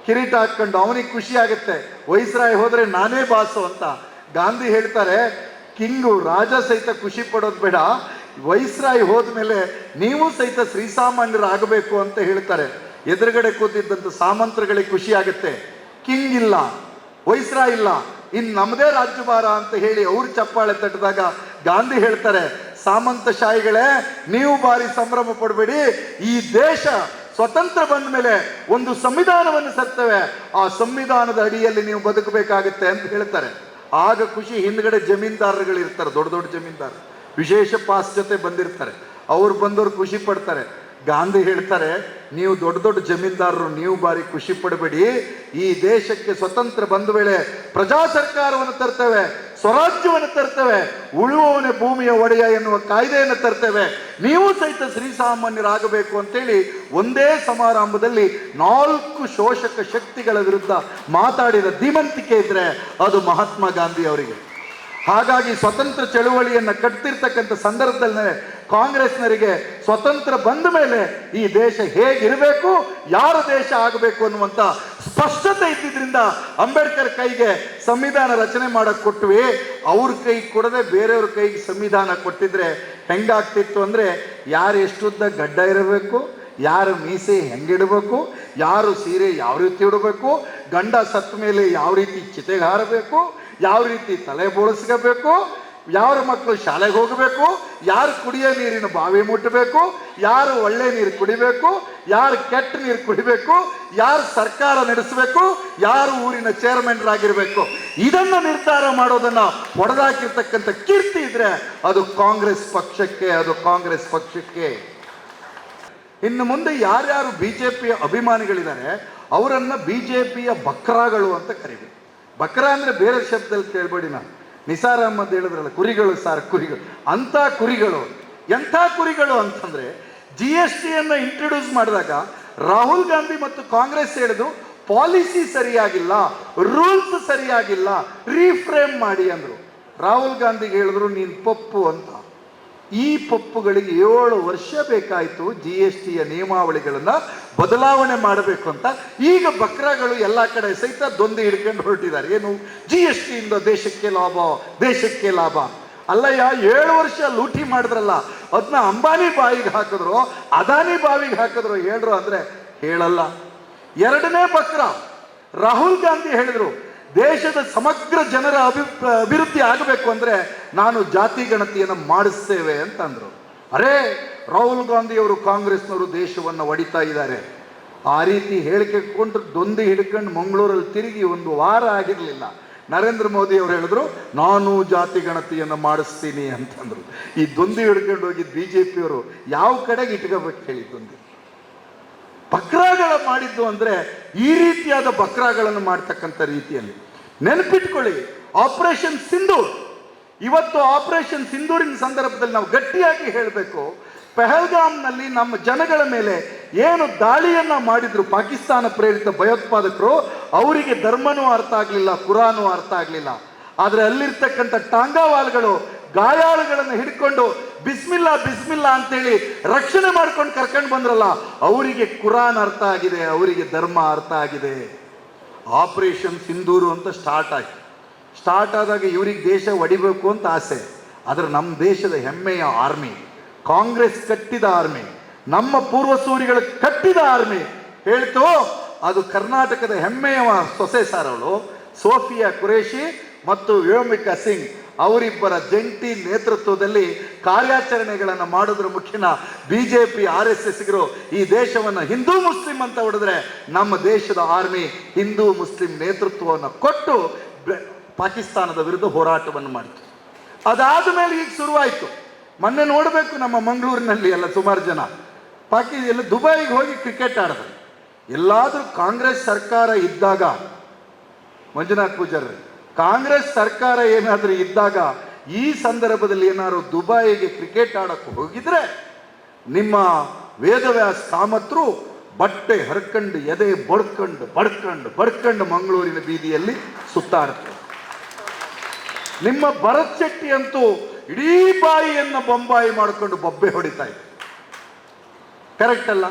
ಕಿರೀಟ ಹಾಕೊಂಡು ಅವನಿಗೆ ಖುಷಿ ಆಗುತ್ತೆ. ವೈಸ್ರಾಯ್ ಹೋದ್ರೆ ನಾನೇ ಬಾಸು ಅಂತ. ಗಾಂಧಿ ಹೇಳ್ತಾರೆ, ಕಿಂಗು ರಾಜ ಸಹಿತ ಖುಷಿ ಪಡೋದು ಬೇಡ. ವೈಸ್ರಾಯ್ ಹೋದ್ಮೇಲೆ ನೀವು ಸಹಿತ ಶ್ರೀಸಾಮಾನ್ಯರಾಗಬೇಕು ಅಂತ ಹೇಳ್ತಾರೆ. ಎದುರುಗಡೆ ಕೂತಿದ್ದಂಥ ಸಾಮಂತರುಗಳಿಗೆ ಖುಷಿ ಆಗುತ್ತೆ. ಕಿಂಗ್ ಇಲ್ಲ, ವೈಸ್ರಾಯ್ ಇಲ್ಲ. ಇನ್ ನಮ್ಮದೇ ರಾಜ್ಯಭಾರ ಅಂತ ಹೇಳಿ ಅವ್ರು ಚಪ್ಪಾಳೆ ತಟ್ಟಿದಾಗ ಗಾಂಧಿ ಹೇಳ್ತಾರೆ ಸಾಮಂತಶಾಹಿಗಳೇ, ನೀವು ಬಾರಿ ಸಂಭ್ರಮ ಪಡಬೇಡಿ. ಈ ದೇಶ ಸ್ವತಂತ್ರ ಬಂದ ಮೇಲೆ ಒಂದು ಸಂವಿಧಾನವನ್ನು ಸರ್ತೇವೆ. ಆ ಸಂವಿಧಾನದ ಅಡಿಯಲ್ಲಿ ನೀವು ಬದುಕಬೇಕಾಗುತ್ತೆ ಅಂತ ಹೇಳ್ತಾರೆ. ಆಗ ಖುಷಿ ಹಿಂದ್ಗಡೆ ಜಮೀನ್ದಾರರುಗಳು ಇರ್ತಾರೆ ದೊಡ್ಡ ದೊಡ್ಡ ಜಮೀನ್ದಾರ. ವಿಶೇಷ ಪಾಸ್ ಬಂದಿರ್ತಾರೆ. ಅವ್ರು ಬಂದವರು ಖುಷಿ ಪಡ್ತಾರೆ. ಗಾಂಧಿ ಹೇಳ್ತಾರೆ, ನೀವು ದೊಡ್ಡ ದೊಡ್ಡ ಜಮೀನ್ದಾರರು, ನೀವು ಬಾರಿ ಖುಷಿ ಪಡಬೇಡಿ. ಈ ದೇಶಕ್ಕೆ ಸ್ವತಂತ್ರ ಬಂದ ವೇಳೆ ಪ್ರಜಾ ಸರ್ಕಾರವನ್ನು ತರ್ತೇವೆ. ಸ್ವರಾಜ್ಯವನ್ನು ತರ್ತೇವೆ, ಉಳುವವನೇ ಭೂಮಿಯ ಒಡೆಯ ಎನ್ನುವ ಕಾಯ್ದೆಯನ್ನು ತರ್ತೇವೆ. ನೀವು ಸಹಿತ ಶ್ರೀಸಾಮಾನ್ಯರಾಗಬೇಕು ಅಂತೇಳಿ ಒಂದೇ ಸಮಾರಂಭದಲ್ಲಿ ನಾಲ್ಕು ಶೋಷಕ ಶಕ್ತಿಗಳ ವಿರುದ್ಧ ಮಾತಾಡಿದ ಧೀಮಂತಿಕೆ ಇದ್ರೆ ಅದು ಮಹಾತ್ಮ ಗಾಂಧಿ ಅವರಿಗೆ. ಹಾಗಾಗಿ ಸ್ವತಂತ್ರ ಚಳುವಳಿಯನ್ನು ಕಟ್ತಿರ್ತಕ್ಕಂಥ ಸಂದರ್ಭದಲ್ಲಿ ಕಾಂಗ್ರೆಸ್ನರಿಗೆ ಸ್ವತಂತ್ರ ಬಂದ ಮೇಲೆ ಈ ದೇಶ ಹೇಗಿರಬೇಕು, ಯಾರ ದೇಶ ಆಗಬೇಕು ಅನ್ನುವಂಥ ಸ್ಪಷ್ಟತೆ ಇದ್ದಿದ್ರಿಂದ ಅಂಬೇಡ್ಕರ್ ಕೈಗೆ ಸಂವಿಧಾನ ರಚನೆ ಮಾಡಕ್ ಕೊಟ್ವಿ. ಅವ್ರ ಕೈ ಕೊಡದೆ ಬೇರೆಯವ್ರ ಕೈಗೆ ಸಂವಿಧಾನ ಕೊಟ್ಟಿದ್ರೆ ಹೆಂಗಾಗ್ತಿತ್ತು ಅಂದರೆ ಯಾರು ಎಷ್ಟುದ್ದ ಗಡ್ಡ ಇರಬೇಕು, ಯಾರು ಮೀಸೆ ಹೆಂಗಿಡಬೇಕು, ಯಾರು ಸೀರೆ ಯಾವ ರೀತಿ ಉಡಬೇಕು, ಗಂಡ ಸತ್ತ ಮೇಲೆ ಯಾವ ರೀತಿ ಚಿತೆಗೆ ಹಾರಬೇಕು ಯಾವ ರೀತಿ ತಲೆ ಬೋಳಿಸ್ಕೋಬೇಕು ಯಾರ ಮಕ್ಕಳು ಶಾಲೆಗೆ ಹೋಗಬೇಕು? ಯಾರು ಕುಡಿಯೋ ನೀರಿನ ಬಾವಿ ಮುಟ್ಟಬೇಕು? ಯಾರು ಒಳ್ಳೆ ನೀರು ಕುಡಿಬೇಕು? ಯಾರು ಕೆಟ್ಟ ನೀರು ಕುಡಿಬೇಕು? ಯಾರು ಸರ್ಕಾರ ನಡೆಸಬೇಕು? ಯಾರು ಊರಿನ ಚೇರ್ಮನ್ರಾಗಿರ್ಬೇಕು ಇದನ್ನ ನಿರ್ಧಾರ ಮಾಡೋದನ್ನ ಹೊಡೆದಾಕಿರ್ತಕ್ಕಂಥ ಕೀರ್ತಿ ಇದ್ರೆ ಅದು ಕಾಂಗ್ರೆಸ್ ಪಕ್ಷಕ್ಕೆ, ಅದು ಕಾಂಗ್ರೆಸ್ ಪಕ್ಷಕ್ಕೆ. ಇನ್ನು ಮುಂದೆ ಯಾರ್ಯಾರು ಬಿಜೆಪಿಯ ಅಭಿಮಾನಿಗಳಿದ್ದಾರೆ ಜೆ ಬಿಜೆಪಿಯ ಬಕ್ರಾಗಳು ಅಂತ ಕರಿಬೇಕು. ಬಕ್ರಾ ಅಂದ್ರೆ ಬೇರೆ ಶಬ್ದದಲ್ಲಿ ಕೇಳ್ಬೇಡಿ ನಾನು. ನಿಸಾರ್ ಅಂತ ಹೇಳಿದ್ರಲ್ಲ, ಕುರಿಗಳು ಸಾರ್ ಕುರಿಗಳು. ಅಂಥ ಕುರಿಗಳು, ಎಂಥ ಕುರಿಗಳು ಅಂತಂದರೆ ಜಿ ಎಸ್ ಟಿಯನ್ನು ಇಂಟ್ರೊಡ್ಯೂಸ್ ಮಾಡಿದಾಗ ರಾಹುಲ್ ಗಾಂಧಿ ಮತ್ತು ಕಾಂಗ್ರೆಸ್ ಹೇಳಿದ್ರು ಪಾಲಿಸಿ ಸರಿಯಾಗಿಲ್ಲ ರೂಲ್ಸ್ ಸರಿಯಾಗಿಲ್ಲ ರೀಫ್ರೇಮ್ ಮಾಡಿ ಅಂದರು. ರಾಹುಲ್ ಗಾಂಧಿಗೆ ಹೇಳಿದ್ರು, ನೀನು ಪಪ್ಪು ಅಂತ. ಈ ಪಪ್ಪುಗಳಿಗೆ ಏಳು ವರ್ಷ ಬೇಕಾಯಿತು ಜಿ ಎಸ್ ಟಿಯ ನಿಯಮಾವಳಿಗಳನ್ನು ಬದಲಾವಣೆ ಮಾಡಬೇಕು ಅಂತ. ಈಗ ಬಕ್ರಾಗಳು ಎಲ್ಲ ಕಡೆ ಸಹಿತ ದೊಂದಿ ಹಿಡ್ಕೊಂಡು ಹೊರಟಿದ್ದಾರೆ. ಏನು? ಜಿ ಎಸ್ ಟಿಯಿಂದ ದೇಶಕ್ಕೆ ಲಾಭ ದೇಶಕ್ಕೆ ಲಾಭ. ಅಲ್ಲಯ್ಯ, ಏಳು ವರ್ಷ ಲೂಟಿ ಮಾಡಿದ್ರಲ್ಲ ಅದನ್ನ ಅಂಬಾನಿ ಬಾವಿಗೆ ಹಾಕಿದ್ರು, ಅದಾನಿ ಬಾವಿಗೆ ಹಾಕಿದ್ರು ಹೇಳ್ರು ಅಂದ್ರೆ ಹೇಳಲ್ಲ. ಎರಡನೇ ಬಕ್ರ, ರಾಹುಲ್ ಗಾಂಧಿ ಹೇಳಿದ್ರು ದೇಶದ ಸಮಗ್ರ ಜನರ ಅಭಿ, ಅಭಿವೃದ್ಧಿ ಆಗಬೇಕು ಅಂದ್ರೆ ನಾನು ಜಾತಿ ಗಣತಿಯನ್ನು ಮಾಡಿಸ್ತೇವೆ ಅಂತಂದ್ರು. ಅರೇ, ರಾಹುಲ್ ಗಾಂಧಿ ಅವರು ಕಾಂಗ್ರೆಸ್ನವರು ದೇಶವನ್ನು ಒಡಿತಾ ಇದ್ದಾರೆ. ಆ ರೀತಿ ಹೇಳಿಕೆ ಕೊಂಡು ದೊಂದಿ ಹಿಡ್ಕೊಂಡು ಮಂಗಳೂರಲ್ಲಿ ತಿರುಗಿ ಒಂದು ವಾರ ಆಗಿರಲಿಲ್ಲ. ನರೇಂದ್ರ ಮೋದಿ ಅವರು ಹೇಳಿದ್ರು, ನಾನು ಜಾತಿ ಗಣತಿಯನ್ನು ಮಾಡಿಸ್ತೀನಿ ಅಂತಂದ್ರು. ಈ ದೊಂದಿ ಹಿಡ್ಕೊಂಡು ಹೋಗಿದ್ದು ಬಿ ಜೆ ಪಿಯವರು ಯಾವ ಕಡೆಗೆ ಇಟ್ಕೋಬೇಕು ಹೇಳಿ ದೊಂದಿ? ಬಕ್ರಾಗಳ ಮಾಡಿದ್ದು ಅಂದರೆ ಈ ರೀತಿಯಾದ ಬಕ್ರಾಗಳನ್ನು ಮಾಡ್ತಕ್ಕಂಥ ರೀತಿಯಲ್ಲಿ. ನೆನಪಿಟ್ಕೊಳ್ಳಿ ಆಪರೇಷನ್ ಸಿಂಧೂರ್ ಇವತ್ತು ಆಪರೇಷನ್ ಸಿಂಧೂರಿನ ಸಂದರ್ಭದಲ್ಲಿ ನಾವು ಗಟ್ಟಿಯಾಗಿ ಹೇಳಬೇಕು, ಪೆಹಲ್ಗಾಮ್ನಲ್ಲಿ ನಮ್ಮ ಜನಗಳ ಮೇಲೆ ಏನು ದಾಳಿಯನ್ನು ಮಾಡಿದ್ರು ಪಾಕಿಸ್ತಾನ ಪ್ರೇರಿತ ಭಯೋತ್ಪಾದಕರು, ಅವರಿಗೆ ಧರ್ಮನೂ ಅರ್ಥ ಆಗಲಿಲ್ಲ, ಕುರಾನು ಅರ್ಥ ಆಗಲಿಲ್ಲ. ಆದರೆ ಅಲ್ಲಿರ್ತಕ್ಕಂಥ ಟಾಂಗಾವಾಲ್ಗಳು ಗಾಯಾಳುಗಳನ್ನು ಹಿಡ್ಕೊಂಡು ಬಿಸ್ಮಿಲ್ಲ ಬಿಸ್ಮಿಲ್ಲ ಅಂತೇಳಿ ರಕ್ಷಣೆ ಮಾಡ್ಕೊಂಡು ಕರ್ಕೊಂಡು ಬಂದ್ರಲ್ಲ, ಅವರಿಗೆ ಕುರಾನ್ ಅರ್ಥ ಆಗಿದೆ, ಅವರಿಗೆ ಧರ್ಮ ಅರ್ಥ ಆಗಿದೆ. ಆಪರೇಷನ್ ಸಿಂಧೂರು ಅಂತ ಸ್ಟಾರ್ಟ್ ಆಯ್ತು. ಸ್ಟಾರ್ಟ್ ಆದಾಗ ಇವ್ರಿಗೆ ದೇಶ ಒಡಿಬೇಕು ಅಂತ ಆಸೆ. ಆದರೆ ನಮ್ಮ ದೇಶದ ಹೆಮ್ಮೆಯ ಆರ್ಮಿ, ಕಾಂಗ್ರೆಸ್ ಕಟ್ಟಿದ ಆರ್ಮಿ, ನಮ್ಮ ಪೂರ್ವಸೂರಿಗಳು ಕಟ್ಟಿದ ಆರ್ಮಿ. ಹೇಳ್ತು, ಅದು ಕರ್ನಾಟಕದ ಹೆಮ್ಮೆಯ ಸೊಸೆ ಸಾರ್ ಅವಳು, ಸೋಫಿಯಾ ಕುರೇಶಿ ಮತ್ತು ವ್ಯೋಮಿಕಾ ಸಿಂಗ್. ಅವರಿಬ್ಬರ ಜಂಟಿ ನೇತೃತ್ವದಲ್ಲಿ ಕಾರ್ಯಾಚರಣೆಗಳನ್ನು ಮಾಡೋದ್ರ ಮುಖ್ಯನ B J P R S ಎಸ್ಗರು ಈ ದೇಶವನ್ನು ಹಿಂದೂ ಮುಸ್ಲಿಂ ಅಂತ ಹೊಡೆದ್ರೆ ನಮ್ಮ ದೇಶದ ಆರ್ಮಿ ಹಿಂದೂ ಮುಸ್ಲಿಂ ನೇತೃತ್ವವನ್ನು ಕೊಟ್ಟು ಪಾಕಿಸ್ತಾನದ ವಿರುದ್ಧ ಹೋರಾಟವನ್ನು ಮಾಡಿತು. ಅದಾದ ಮೇಲೆ ಈಗ ಶುರುವಾಯಿತು. ಮೊನ್ನೆ ನೋಡಬೇಕು ನಮ್ಮ ಮಂಗಳೂರಿನಲ್ಲಿ ಎಲ್ಲ ಸುಮಾರು ಜನ. ಪಾಕಿ, ಎಲ್ಲ ದುಬೈಗೆ ಹೋಗಿ ಕ್ರಿಕೆಟ್ ಆಡಿದ್ರು ಎಲ್ಲಾದರೂ ಕಾಂಗ್ರೆಸ್ ಸರ್ಕಾರ ಇದ್ದಾಗ ಮಂಜುನಾಥ್ ಪೂಜಾರಿ ಕಾಂಗ್ರೆಸ್ ಸರ್ಕಾರ ಏನಾದರೂ ಇದ್ದಾಗ ಈ ಸಂದರ್ಭದಲ್ಲಿ ಏನಾದರೂ ದುಬಾಯಿಗೆ ಕ್ರಿಕೆಟ್ ಆಡಕ್ಕೆ ಹೋಗಿದ್ರೆ ನಿಮ್ಮ ವೇದವ್ಯಾಸ ಕಾಮತ್ರು ಬಟ್ಟೆ ಹರ್ಕಂಡು, ಎದೆ ಬಡ್ಕಂಡು ಬಡ್ಕಂಡು ಬಡ್ಕಂಡು ಮಂಗಳೂರಿನ ಬೀದಿಯಲ್ಲಿ ಸುತ್ತಾಡ್ತಾರೆ. ನಿಮ್ಮ ಭರತ್ ಶೆಟ್ಟಿ ಅಂತೂ ಇಡೀ ಬಾಯಿಯನ್ನು ಬೊಂಬಾಯಿ ಮಾಡಿಕೊಂಡು ಬೊಬ್ಬೆ ಹೊಡಿತಾ ಇದ್ರು ಕರೆಕ್ಟ್ ಅಲ್ಲ?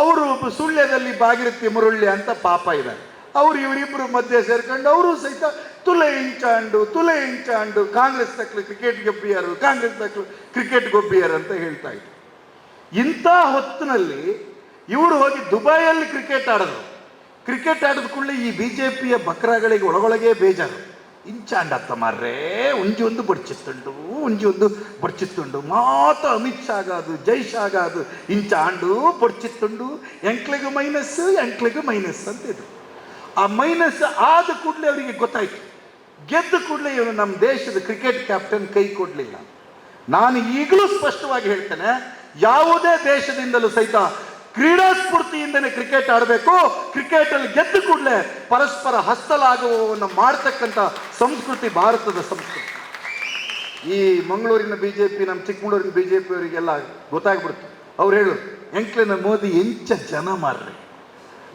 ಅವರು ಸುಳ್ಯದಲ್ಲಿ ಬಾಗಿರುತ್ತೆ ಮುರುಳ್ಳಿ ಅಂತ ಪಾಪ ಇದ್ದಾರೆ. ಅವರು ಇವರಿಬ್ಬರು ಮಧ್ಯೆ ಸೇರ್ಕೊಂಡು ಅವರು ಸಹಿತ ತುಲೆ ಇಂಚಾಂಡು ತುಲೆ ಇಂಚಾಂಡು ಕಾಂಗ್ರೆಸ್ ತಕ್ಕಲು ಕ್ರಿಕೆಟ್ ಗೊಬ್ಬಿಯರು ಕಾಂಗ್ರೆಸ್ ತಕ್ಕಲು ಕ್ರಿಕೆಟ್ ಗೊಬ್ಬಿಯರು ಅಂತ ಹೇಳ್ತಾ ಇದ್ರು. ಇಂಥ ಹೊತ್ತಿನಲ್ಲಿ ಇವರು ಹೋಗಿ ದುಬೈಯಲ್ಲಿ ಕ್ರಿಕೆಟ್ ಆಡಿದ್ರು ಕ್ರಿಕೆಟ್ ಆಡಿದ ಕೂಡಲೇ ಈ ಬಿ ಜೆ ಪಿಯ ಬಕ್ರಾಗಳಿಗೆ ಒಳಗೊಳಗೆ ಬೇಜಾರು. ಇಂಚಾಂಡತ್ತ ಮಾರ್ರೆ ಉಂಜಿ ಒಂದು ಬಡ್ಚಿತ್ತುಂಡು ಉಂಜಿ ಒಂದು ಬಡ್ಚಿತ್ತುಂಡು. ಮಾತ ಅಮಿತ್ ಶಾ ಅದು ಜೈ ಶಾಗ ಅದು ಇಂಚಾಂಡು ಬಡ್ಚಿತ್ತುಂಡು. ಎಂಕ್ಲೆಗೂ ಮೈನಸ್ ಎಂಕ್ಲೆಗೂ ಮೈನಸ್ ಅಂತ ಇದು ಆ ಮೈನಸ್ ಆದ ಕೂಡಲೇ ಅವರಿಗೆ ಗೊತ್ತಾಯ್ತು. ಗೆದ್ದ ಕೂಡಲೇ ಇವನು ನಮ್ಮ ದೇಶದ ಕ್ರಿಕೆಟ್ ಕ್ಯಾಪ್ಟನ್ ಕೈ ಕೊಡಲಿಲ್ಲ. ನಾನು ಈಗಲೂ ಸ್ಪಷ್ಟವಾಗಿ ಹೇಳ್ತೇನೆ, ಯಾವುದೇ ದೇಶದಿಂದಲೂ ಸಹಿತ ಕ್ರೀಡಾ ಸ್ಫೂರ್ತಿಯಿಂದನೇ ಕ್ರಿಕೆಟ್ ಆಡಬೇಕು. ಕ್ರಿಕೆಟ್ ಅಲ್ಲಿ ಗೆದ್ದ ಕೂಡಲೇ ಪರಸ್ಪರ ಹಸ್ತಲಾಗುವವನ್ನು ಮಾಡ್ತಕ್ಕಂಥ ಸಂಸ್ಕೃತಿ, ಭಾರತದ ಸಂಸ್ಕೃತಿ. ಈ ಮಂಗಳೂರಿನ ಬಿ ಜೆ ಪಿ ನಮ್ಮ ಚಿಕ್ಕಮಗಳೂರಿನ ಪಿ ಅವರಿಗೆಲ್ಲ ಗೊತ್ತಾಗ್ಬಿಡ್ತು. ಅವ್ರು ಹೇಳು ಎಂಕ್ಲಿನ ಮೋದಿ ಎಂಚ ಜನ ಮಾರ್ರಿ.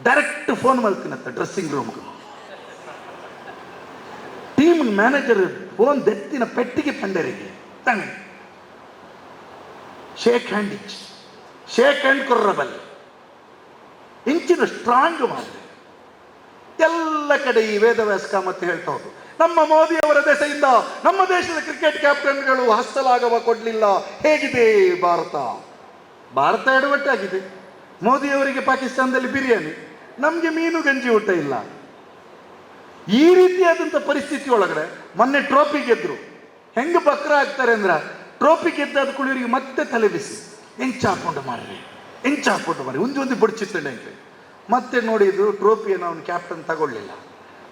ಡೈರೆಕ್ಟ್ ಫೋನ್ ಮಾಡ್ತೀನಂತ ಡ್ರೆಸ್ಸಿಂಗ್ ರೂಮ್ಗೆ ಟೀಮ್ ಮ್ಯಾನೇಜರ್ ಫೋನ್ ದೆತ್ತಿನ ಪೆಟ್ಟಿಗೆ ಪಂಡರಿಗೆ ತಣ್ಣ ಶೇಕ್ ಹ್ಯಾಂಡ್ ಇಚ್ ಶೇಕ್ ಹ್ಯಾಂಡ್ ಕೊರ್ರಬಲ್ ಇಂಚಿನ ಸ್ಟ್ರಾಂಗ್ ಮಾಡಿ ಎಲ್ಲ ಕಡೆ ಈ ವೇದವ್ಯಾಸ ಮತ್ತೆ ಹೇಳ್ತಾ ಹೋದ್ರು. ನಮ್ಮ ಮೋದಿ ಅವರ ದೆಸೆಯಿಂದ ನಮ್ಮ ದೇಶದ ಕ್ರಿಕೆಟ್ ಕ್ಯಾಪ್ಟನ್ಗಳು ಹಸ್ತಲಾಗವ ಕೊಡಲಿಲ್ಲ. ಹೇಗಿದೆ ಭಾರತ? ಭಾರತ ಎಡವಟ್ಟಾಗಿದೆ. ಮೋದಿಯವರಿಗೆ ಪಾಕಿಸ್ತಾನದಲ್ಲಿ ಬಿರಿಯಾನಿ. ನಮಗೆ ಮೀನು ಗಂಜಿ ಊಟ ಇಲ್ಲ. ಈ ರೀತಿಯಾದಂಥ ಪರಿಸ್ಥಿತಿ ಒಳಗಡೆ ಮೊನ್ನೆ ಟ್ರೋಫಿ ಗೆದ್ರು. ಹೆಂಗೆ ಬಕ್ರ ಆಗ್ತಾರೆ ಅಂದ್ರೆ ಟ್ರೋಫಿ ಗೆದ್ದಾದ ಕುಳಿಯವರಿಗೆ ಮತ್ತೆ ತಲೆ ಬಿಸಿ. ಹೆಂಚ್ ಹಾಕೊಂಡು ಮಾರ್ರಿ? ಹೆಂಚ್ ಹಾಕೊಂಡು ಮಾರಿ ಒಂದು ಒಂದು ಬಡ್ಚಿತ್ತಂಡೆ ಅಂತ ಮತ್ತೆ ನೋಡಿದ್ರು ಟ್ರೋಫಿಯನ್ನು ಅವನು ಕ್ಯಾಪ್ಟನ್ ತಗೊಳ್ಳಿಲ್ಲ.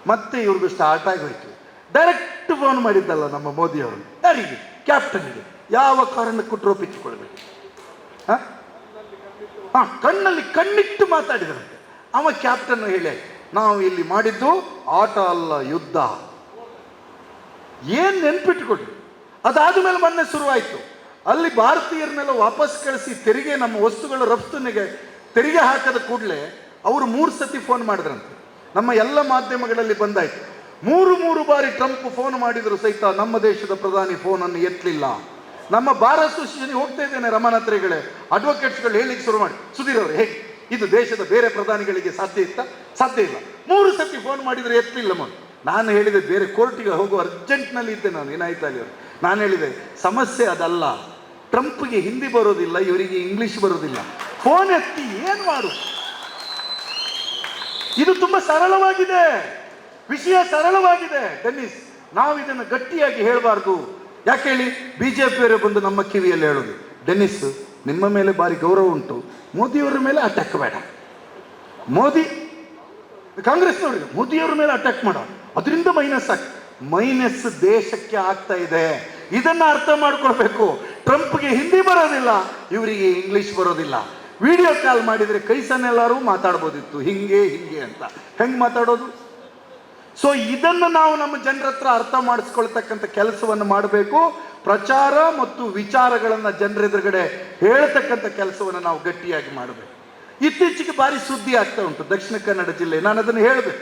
ಮತ್ತೆ ಇವ್ರಿಗೂ ಸ್ಟಾರ್ಟ್ ಆಗೋಯ್ತು. ಡೈರೆಕ್ಟ್ ಫೋನ್ ಮಾಡಿದ್ದಲ್ಲ ನಮ್ಮ ಮೋದಿ ಅವರು. ಯಾರಿಗೆ? ಕ್ಯಾಪ್ಟನ್ಗೆ ಯಾವ ಕಾರಣಕ್ಕೂ ಟ್ರೋಫಿ ತಗೊಳ್ಬೇಕು ಹಾ? ಹಾ, ಕಣ್ಣಲ್ಲಿ ಕಣ್ಣಿಟ್ಟು ಮಾತಾಡಿದ್ರಂತೆ. ಅವ ಕ್ಯಾಪ್ಟನ್ ಹೇಳಿ ನಾವು ಇಲ್ಲಿ ಮಾಡಿದ್ದು ಆಟ ಅಲ್ಲ, ಯುದ್ಧ. ಏನು ನೆನ್ಪಿಟ್ಕೊಡಿ? ಅದಾದ ಮೇಲೆ ಮೊನ್ನೆ ಶುರುವಾಯಿತು. ಅಲ್ಲಿ ಭಾರತೀಯರನ್ನೆಲ್ಲ ವಾಪಸ್ ಕಳಿಸಿ ತೆರಿಗೆ, ನಮ್ಮ ವಸ್ತುಗಳ ರಫ್ತುನಿಗೆ ತೆರಿಗೆ ಹಾಕದ ಕೂಡಲೇ ಅವರು ಮೂರು ಸತಿ ಫೋನ್ ಮಾಡಿದ್ರಂತೆ. ನಮ್ಮ ಎಲ್ಲ ಮಾಧ್ಯಮಗಳಲ್ಲಿ ಬಂದಾಯ್ತು. ಮೂರು ಮೂರು ಬಾರಿ ಟ್ರಂಪ್ ಫೋನ್ ಮಾಡಿದ್ರು ಸಹಿತ ನಮ್ಮ ದೇಶದ ಪ್ರಧಾನಿ ಫೋನನ್ನು ಎತ್ತಲಿಲ್ಲ. ನಮ್ಮ ಅಸೋಸಿಯೇಷನ್ ಹೋಗ್ತಾ ಇದ್ದೇನೆ ರಮಾನಾತ್ರಿಗಳೇ ಅಡ್ವೊಕೇಟ್ಸ್ಗಳು ಹೇಳಿಕ್ಕೆ ಶುರು ಮಾಡಿ. ಸುಧೀರ್ ಅವರು ಹೇಗೆ ಇದು ದೇಶದ ಬೇರೆ ಪ್ರಧಾನಿಗಳಿಗೆ ಸಾಧ್ಯ ಇತ್ತ? ಸಾಧ್ಯ ಇಲ್ಲ. ಮೂರು ಸತಿ ಫೋನ್ ಮಾಡಿದರೆ ಎತ್ತಲಿಲ್ಲ ಮನ್ ನಾನು ಹೇಳಿದೆ, ಬೇರೆ ಕೋರ್ಟಿಗೆ ಹೋಗುವ ಅರ್ಜೆಂಟ್ನಲ್ಲಿ ಇದ್ದೆ ನಾನು ಏನಾಯ್ತು ಅಲ್ಲಿ ಅವರು? ನಾನು ಹೇಳಿದೆ, ಸಮಸ್ಯೆ ಅದಲ್ಲ. ಟ್ರಂಪ್ಗೆ ಹಿಂದಿ ಬರೋದಿಲ್ಲ, ಇವರಿಗೆ ಇಂಗ್ಲಿಷ್ ಬರೋದಿಲ್ಲ. ಫೋನ್ ಎತ್ತಿ ಏನು ಮಾಡು? ಇದು ತುಂಬ ಸರಳವಾಗಿದೆ. ವಿಷಯ ಸರಳವಾಗಿದೆ. ಡೆನ್ನಿಸ್ ನಾವು ಇದನ್ನು ಗಟ್ಟಿಯಾಗಿ ಹೇಳಬಾರ್ದು. ಯಾಕೆ ಹೇಳಿ? ಬಿಜೆಪಿಯವರೇ ಬಂದು ನಮ್ಮ ಕಿವಿಯಲ್ಲಿ ಹೇಳೋದು. ಡೆನ್ನಿಸ್ ನಿಮ್ಮ ಮೇಲೆ ಭಾರಿ ಗೌರವ ಉಂಟು. ಮೋದಿಯವರ ಮೇಲೆ ಅಟ್ಯಾಕ್ ಬೇಡ. ಮೋದಿ ಕಾಂಗ್ರೆಸ್ನವರಿಗೆ ಮೋದಿಯವರ ಮೇಲೆ ಅಟ್ಯಾಕ್ ಮಾಡ. ಅದರಿಂದ ಮೈನಸ್ ಆಗ್ ಮೈನಸ್ ದೇಶಕ್ಕೆ ಆಗ್ತಾ ಇದೆ. ಇದನ್ನ ಅರ್ಥ ಮಾಡ್ಕೊಳ್ಬೇಕು. ಟ್ರಂಪ್ಗೆ ಹಿಂದಿ ಬರೋದಿಲ್ಲ, ಇವರಿಗೆ ಇಂಗ್ಲಿಷ್ ಬರೋದಿಲ್ಲ. ವಿಡಿಯೋ ಕಾಲ್ ಮಾಡಿದ್ರೆ ಕೈಸನ್ನೆಲ್ಲರೂ ಮಾತಾಡ್ಬೋದಿತ್ತು. ಹಿಂಗೆ ಹಿಂಗೆ ಅಂತ. ಹೆಂಗ್ ಮಾತಾಡೋದು? ಸೊ ಇದನ್ನು ನಾವು ನಮ್ಮ ಜನರ ಹತ್ರ ಅರ್ಥ ಮಾಡಿಸ್ಕೊಳ್ತಕ್ಕಂಥ ಕೆಲಸವನ್ನು ಮಾಡಬೇಕು. ಪ್ರಚಾರ ಮತ್ತು ವಿಚಾರಗಳನ್ನು ಜನರ ಎದುರುಗಡೆ ಹೇಳ್ತಕ್ಕಂಥ ಕೆಲಸವನ್ನು ನಾವು ಗಟ್ಟಿಯಾಗಿ ಮಾಡಬೇಕು. ಇತ್ತೀಚೆಗೆ ಭಾರಿ ಸುದ್ದಿ ಆಗ್ತಾ ಉಂಟು ದಕ್ಷಿಣ ಕನ್ನಡ ಜಿಲ್ಲೆ. ನಾನು ಅದನ್ನು ಹೇಳಿದೆ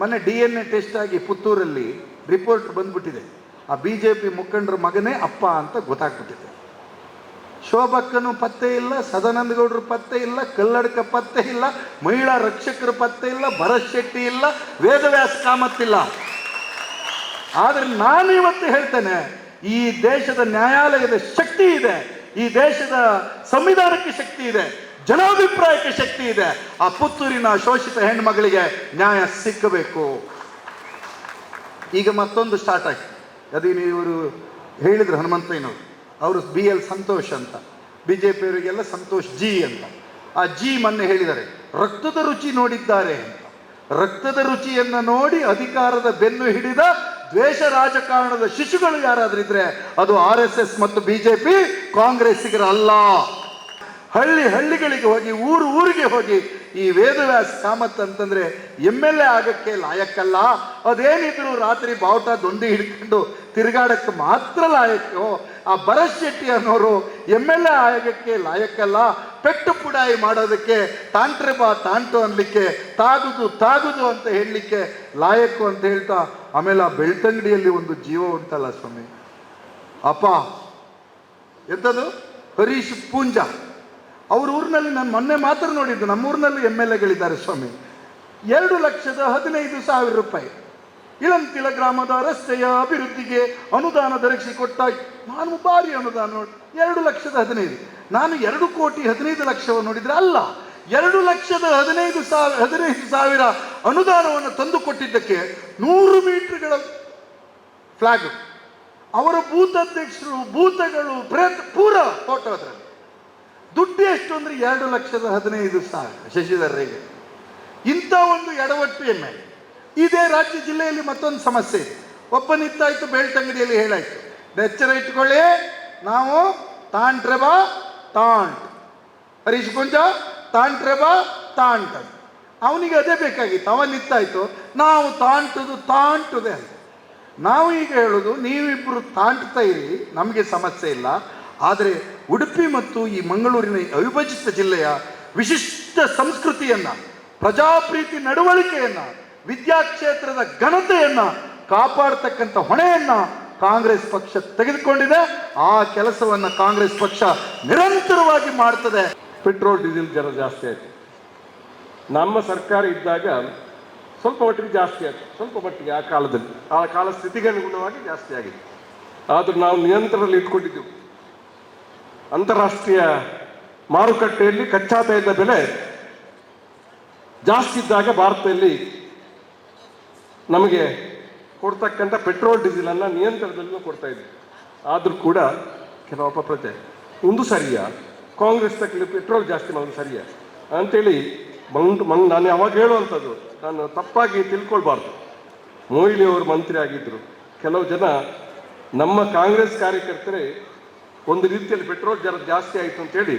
ಮೊನ್ನೆ ಡಿ ಎನ್ ಎ ಟೆಸ್ಟ್ ಆಗಿ ಪುತ್ತೂರಲ್ಲಿ ರಿಪೋರ್ಟ್ ಬಂದ್ಬಿಟ್ಟಿದೆ. ಆ ಬಿ ಜೆ ಪಿ ಮುಖಂಡರ ಮಗನೇ ಅಪ್ಪ ಅಂತ ಗೊತ್ತಾಗ್ಬಿಟ್ಟಿದೆ. ಶೋಭಕ್ಕನೂ ಪತ್ತೆ ಇಲ್ಲ ಸದಾನಂದ ಗೌಡರು ಪತ್ತೆ ಇಲ್ಲ, ಕಲ್ಲಡ್ಕ ಪತ್ತೆ ಇಲ್ಲ, ಮಹಿಳಾ ರಕ್ಷಕರು ಪತ್ತೆ ಇಲ್ಲ, ಭರತ್ ಶೆಟ್ಟಿ ಇಲ್ಲ, ವೇದವ್ಯಾಸ ಕಾಮತ್ತಿಲ್ಲ ಆದ್ರೆ ನಾನು ಇವತ್ತು ಹೇಳ್ತೇನೆ ಈ ದೇಶದ ನ್ಯಾಯಾಲಯದ ಶಕ್ತಿ ಇದೆ. ಈ ದೇಶದ ಸಂವಿಧಾನಕ್ಕೆ ಶಕ್ತಿ ಇದೆ. ಜನಾಭಿಪ್ರಾಯಕ್ಕೆ ಶಕ್ತಿ ಇದೆ. ಆ ಪುತ್ತೂರಿನ ಶೋಷಿತ ಹೆಣ್ಮಗಳಿಗೆ ನ್ಯಾಯ ಸಿಕ್ಕಬೇಕು. ಈಗ ಮತ್ತೊಂದು ಸ್ಟಾರ್ಟ್ ಆಯ್ತು. ಅದೇನು ಇವರು ಹೇಳಿದ್ರು ಹನುಮಂತಯ್ಯನವರು. ಅವರು ಬಿ ಎಲ್ ಸಂತೋಷ್ ಅಂತ. ಬಿ ಜೆ ಪಿಯವರಿಗೆಲ್ಲ ಸಂತೋಷ್ ಜಿ ಅಂತ. ಆ ಜಿ ಮೊನ್ನೆ ಹೇಳಿದ್ದಾರೆ, ರಕ್ತದ ರುಚಿ ನೋಡಿದ್ದಾರೆ ಅಂತ. ರಕ್ತದ ರುಚಿಯನ್ನು ನೋಡಿ ಅಧಿಕಾರದ ಬೆನ್ನು ಹಿಡಿದ ದ್ವೇಷ ರಾಜಕಾರಣದ ಶಿಶುಗಳು ಯಾರಾದ್ರೂ ಇದ್ರೆ ಅದು ಆರ್ ಎಸ್ ಎಸ್ ಮತ್ತು ಬಿಜೆಪಿ ಕಾಂಗ್ರೆಸ್ಸಿಗರಲ್ಲ. ಹಳ್ಳಿ ಹಳ್ಳಿಗಳಿಗೆ ಹೋಗಿ, ಊರು ಊರಿಗೆ ಹೋಗಿ ಈ ವೇದವ್ಯಾಸ ಕಾಮತ್ ಅಂತಂದ್ರೆ ಎಂ ಎಲ್ ಎ ಆಗಕ್ಕೆ ಲಾಯಕ್ಕಲ್ಲ. ಅದೇನಿದ್ರು ರಾತ್ರಿ ಬಾವುಟ ದೊಂದಿ ಹಿಡ್ಕೊಂಡು ತಿರುಗಾಡಕ್ಕೆ ಮಾತ್ರ ಲಾಯಕ್ಕೋ? ಆ ಭರತ್ ಶೆಟ್ಟಿ ಅನ್ನೋರು ಎಂ ಎಲ್ ಎ ಆಗಕ್ಕೆ ಲಾಯಕ್ಕಲ್ಲ. ಪೆಟ್ಟು ಪುಡಾಯಿ ಮಾಡೋದಕ್ಕೆ ತಾಂಟ್ರೆ ಬಾ ತಾಂಟು ಅನ್ಲಿಕ್ಕೆ, ತಾಗುದು ತಾಗುದು ಅಂತ ಹೇಳಲಿಕ್ಕೆ ಲಾಯಕ್ಕು ಅಂತ ಹೇಳ್ತಾ, ಆಮೇಲೆ ಆ ಬೆಳ್ತಂಗಡಿಯಲ್ಲಿ ಒಂದು ಜೀವ ಉಂಟಲ್ಲ ಸ್ವಾಮಿ. ಅಪ್ಪ ಎಂಥದ್ದು ಹರೀಶ್ ಪೂಂಜಾ. ಅವ್ರ ಊರಿನಲ್ಲಿ ನಾನು ಮೊನ್ನೆ ಮಾತ್ರ ನೋಡಿದ್ದು ನಮ್ಮ ಊರಿನಲ್ಲಿ ಎಂ ಎಲ್ ಎಗಳಿದ್ದಾರೆ ಸ್ವಾಮಿ. ಎರಡು ಲಕ್ಷದ ಹದಿನೈದು ಸಾವಿರ ರೂಪಾಯಿ. ಇಳಂತಿಲ ಗ್ರಾಮದ ರಸ್ತೆಯ ಅಭಿವೃದ್ಧಿಗೆ ಅನುದಾನ ದೊರಕಿಸಿಕೊಟ್ಟ ನಾನು ಭಾರಿ ಅನುದಾನ ನೋಡಿ, ಎರಡು ಲಕ್ಷದ ಹದಿನೈದು. ನಾನು ಎರಡು ಕೋಟಿ ಹದಿನೈದು ಲಕ್ಷವನ್ನು ನೋಡಿದರೆ ಅಲ್ಲ, ಎರಡು ಲಕ್ಷದ ಹದಿನೈದು ಸಾವಿರ ಹದಿನೈದು ಸಾವಿರ ಅನುದಾನವನ್ನು ತಂದು ಕೊಟ್ಟಿದ್ದಕ್ಕೆ ನೂರು ಮೀಟರ್ಗಳ ಫ್ಲಾಗ್. ಅವರ ಭೂತಾಧ್ಯಕ್ಷರು ಭೂತಗಳು ಪ್ರೇತ ಪೂರ ಫೋಟೋ ಅದರಲ್ಲಿ ದುಡ್ಡು ಎಷ್ಟು ಅಂದ್ರೆ ಎರಡು ಲಕ್ಷದ ಹದಿನೈದು ಸಾವಿರ ಶಶಿಧರ್ ರೇಗೆ ಇಂಥ ಒಂದು ಎಡವಟ್ಟು ಎಮ್ಮೆ ಇದೇ ರಾಜ್ಯ ಜಿಲ್ಲೆಯಲ್ಲಿ ಮತ್ತೊಂದು ಸಮಸ್ಯೆ ಇದೆ. ಒಬ್ಬ ನಿಂತಾಯ್ತು ಬೆಳ್ತಂಗಡಿಯಲ್ಲಿ ಹೇಳಾಯ್ತು, ಎಚ್ಚರ ಇಟ್ಕೊಳ್ಳಿ, ನಾವು ತಾಂಡ್ರಬ ತಾಂಟ್ ಹರೀಶ್ ಗುಂಜ ತಾಂಡ್ರಬ ತಾಂಟ್. ಅವನಿಗೆ ಅದೇ ಬೇಕಾಗಿತ್ತು, ಅವ ನಿಂತಾಯ್ತು, ನಾವು ತಾಂಟುದು ತಾಂಟುದೆ ಅಂತ. ನಾವು ಈಗ ಹೇಳೋದು ನೀವಿಬ್ಬರು ತಾಂಟ್ತಾ ಇರಿ, ನಮಗೆ ಸಮಸ್ಯೆ ಇಲ್ಲ. ಆದರೆ ಉಡುಪಿ ಮತ್ತು ಈ ಮಂಗಳೂರಿನ ಅವಿಭಜಿತ ಜಿಲ್ಲೆಯ ವಿಶಿಷ್ಟ ಸಂಸ್ಕೃತಿಯನ್ನ, ಪ್ರಜಾಪ್ರೀತಿ ನಡವಳಿಕೆಯನ್ನ ವಿದ್ಯಾಕ್ಷೇತ್ರದ ಘನತೆಯನ್ನ ಕಾಪಾಡತಕ್ಕಂಥ ಹೊಣೆಯನ್ನ ಕಾಂಗ್ರೆಸ್ ಪಕ್ಷ ತೆಗೆದುಕೊಂಡಿದೆ. ಆ ಕೆಲಸವನ್ನ ಕಾಂಗ್ರೆಸ್ ಪಕ್ಷ ನಿರಂತರವಾಗಿ ಮಾಡ್ತದೆ. ಪೆಟ್ರೋಲ್, ಡೀಸೆಲ್ ಜನ ಜಾಸ್ತಿ ಆಯಿತು. ನಮ್ಮ ಸರ್ಕಾರ ಇದ್ದಾಗ ಸ್ವಲ್ಪ ಮಟ್ಟಿಗೆ ಜಾಸ್ತಿ ಆಯಿತು. ಸ್ವಲ್ಪ ಮಟ್ಟಿಗೆ ಆ ಕಾಲದಲ್ಲಿ, ಆ ಕಾಲ ಸ್ಥಿತಿಗೆ ಅನುಗುಣವಾಗಿ ಜಾಸ್ತಿ ಆಗಿದೆ. ಆದರೂ ನಾವು ನಿಯಂತ್ರಣದಲ್ಲಿ ಇಟ್ಕೊಂಡಿದ್ದೆವು. ಅಂತಾರಾಷ್ಟ್ರೀಯ ಮಾರುಕಟ್ಟೆಯಲ್ಲಿ ಕಚ್ಚಾ ತೈಲದ ಬೆಲೆ ಜಾಸ್ತಿ ಇದ್ದಾಗ ಭಾರತದಲ್ಲಿ ನಮಗೆ ಕೊಡ್ತಕ್ಕಂಥ ಪೆಟ್ರೋಲ್, ಡೀಸೆಲನ್ನು ನಿಯಂತ್ರಣದಲ್ಲೂ ಕೊಡ್ತಾ ಇದ್ವಿ. ಆದರೂ ಕೂಡ ಕೆಲವು ಅಪಪ್ರಚಾರ. ಒಂದು ಸರಿಯಾ, ಕಾಂಗ್ರೆಸ್ ತಕ್ಕಲ್ಲಿ ಪೆಟ್ರೋಲ್ ಜಾಸ್ತಿ ಮಾಡೋದು ಸರಿಯಾ? ಅಂತೇಳಿ ಮಂಗ್ ಮಂಗ್ ನಾನು ಯಾವಾಗ ಹೇಳುವಂಥದ್ದು, ನಾನು ತಪ್ಪಾಗಿ ತಿಳ್ಕೊಳ್ಬಾರ್ದು. ಮೊಯ್ಲಿ ಅವರು ಮಂತ್ರಿ ಆಗಿದ್ದರು ಕೆಲವು ಜನ ನಮ್ಮ ಕಾಂಗ್ರೆಸ್ ಕಾರ್ಯಕರ್ತರೇ ಒಂದು ರೀತಿಯಲ್ಲಿ ಪೆಟ್ರೋಲ್ ದರ ಜಾಸ್ತಿ ಆಯಿತು ಅಂತೇಳಿ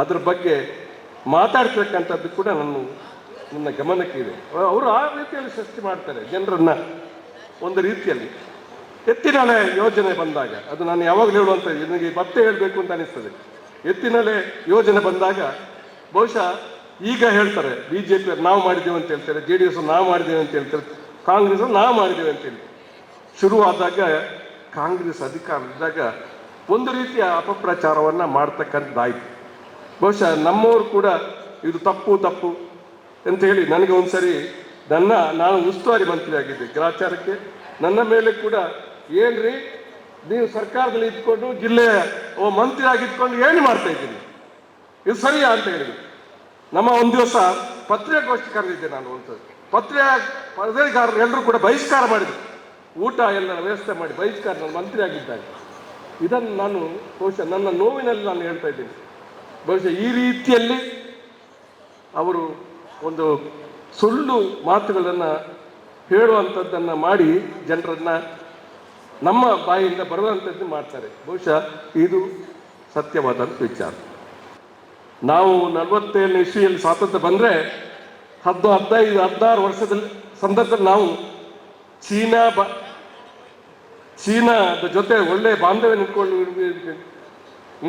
ಅದ್ರ ಬಗ್ಗೆ ಮಾತಾಡ್ತಕ್ಕಂಥದ್ದು ಕೂಡ ನನ್ನ ನನ್ನ ಗಮನಕ್ಕೆ ಇದೆ. ಅವರು ಆ ರೀತಿಯಲ್ಲಿ ಸೃಷ್ಟಿ ಮಾಡ್ತಾರೆ ಜನರನ್ನ ಒಂದು ರೀತಿಯಲ್ಲಿ. ಎತ್ತಿನಲೆ ಯೋಜನೆ ಬಂದಾಗ, ಅದು ನಾನು ಯಾವಾಗಲೂ ಹೇಳುವಂಥ ನನಗೆ ಮತ್ತೆ ಹೇಳಬೇಕು ಅಂತ ಅನಿಸ್ತದೆ. ಎತ್ತಿನಲೆ ಯೋಜನೆ ಬಂದಾಗ ಬಹುಶಃ ಈಗ ಹೇಳ್ತಾರೆ ಬಿ ಜೆ ನಾವು ಮಾಡಿದ್ದೇವೆ ಅಂತ ಹೇಳ್ತಾರೆ, ಜೆ ಡಿ ಎಸ್ ನಾವು ಮಾಡಿದ್ದೇವೆ ಅಂತ ಹೇಳ್ತಾರೆ, ಕಾಂಗ್ರೆಸ್ ನಾವು ಮಾಡಿದ್ದೇವೆ ಅಂತ ಹೇಳಿ. ಶುರುವಾದಾಗ ಕಾಂಗ್ರೆಸ್ ಅಧಿಕಾರದಾಗ ಒಂದು ರೀತಿಯ ಅಪಪ್ರಚಾರವನ್ನು ಮಾಡ್ತಕ್ಕಂಥದ್ದಾಯಿತು. ಬಹುಶಃ ನಮ್ಮವರು ಕೂಡ ಇದು ತಪ್ಪು ತಪ್ಪು ಅಂತ ಹೇಳಿ ನನಗೆ ಒಂದ್ಸರಿ ನನ್ನ, ನಾನು ಉಸ್ತುವಾರಿ ಮಂತ್ರಿಯಾಗಿದ್ದೆ ಗ್ರಾಚಾರಕ್ಕೆ ನನ್ನ ಮೇಲೆ ಕೂಡ ಏನ್ರಿ, ನೀವು ಸರ್ಕಾರದಲ್ಲಿ ಇದ್ಕೊಂಡು ಜಿಲ್ಲೆಯ ಓ, ಮಂತ್ರಿ ಆಗಿದ್ಕೊಂಡು ಏನು ಮಾಡ್ತಾ ಇದ್ದೀನಿ ಇದು ಸರಿಯಾ ಅಂತ ಹೇಳಿ ನಮ್ಮ ಒಂದು ದಿವಸ ಪತ್ರಿಕಾಗೋಷ್ಠಿ ಕರೆದಿದ್ದೆ ನಾನು ಒಂದು ಪತ್ರಿಕಾ ಪದವಿಗಾರರು ಎಲ್ಲರೂ ಕೂಡ ಬಹಿಷ್ಕಾರ ಮಾಡಿದ್ರು. ಊಟ ಎಲ್ಲ ವ್ಯವಸ್ಥೆ ಮಾಡಿ, ಬಹಿಷ್ಕಾರ, ನಾನು ಮಂತ್ರಿ ಆಗಿದ್ದಾಗ. ಇದನ್ನು ನಾನು ಬಹುಶಃ ನನ್ನ ನೋವಿನಲ್ಲಿ ನಾನು ಹೇಳ್ತಾ ಇದ್ದೀನಿ. ಬಹುಶಃ ಈ ರೀತಿಯಲ್ಲಿ ಅವರು ಒಂದು ಸುಳ್ಳು ಮಾತುಗಳನ್ನು ಹೇಳುವಂಥದ್ದನ್ನು ಮಾಡಿ ಜನರನ್ನು ನಮ್ಮ ಬಾಯಿಯಿಂದ ಬರುವಂಥದ್ದು ಮಾಡ್ತಾರೆ. ಬಹುಶಃ ಇದು ಸತ್ಯವಾದಂಥ ವಿಚಾರ. ನಾವು ನಲವತ್ತೇಳನೇ ಇಸ್ವಿಯಲ್ಲಿ ಸ್ವಾತಂತ್ರ್ಯ ಬಂದರೆ ಹದ್ದು ಹದಿನೈದು, ಹದಿನಾರು ವರ್ಷದಲ್ಲಿ, ಸಂದರ್ಭದಲ್ಲಿ ನಾವು ಚೀನಾ ಬ ಚೀನಾದ ಜೊತೆ ಒಳ್ಳೆ ಬಾಂಧವ್ಯ ನಿಂತ್ಕೊಂಡು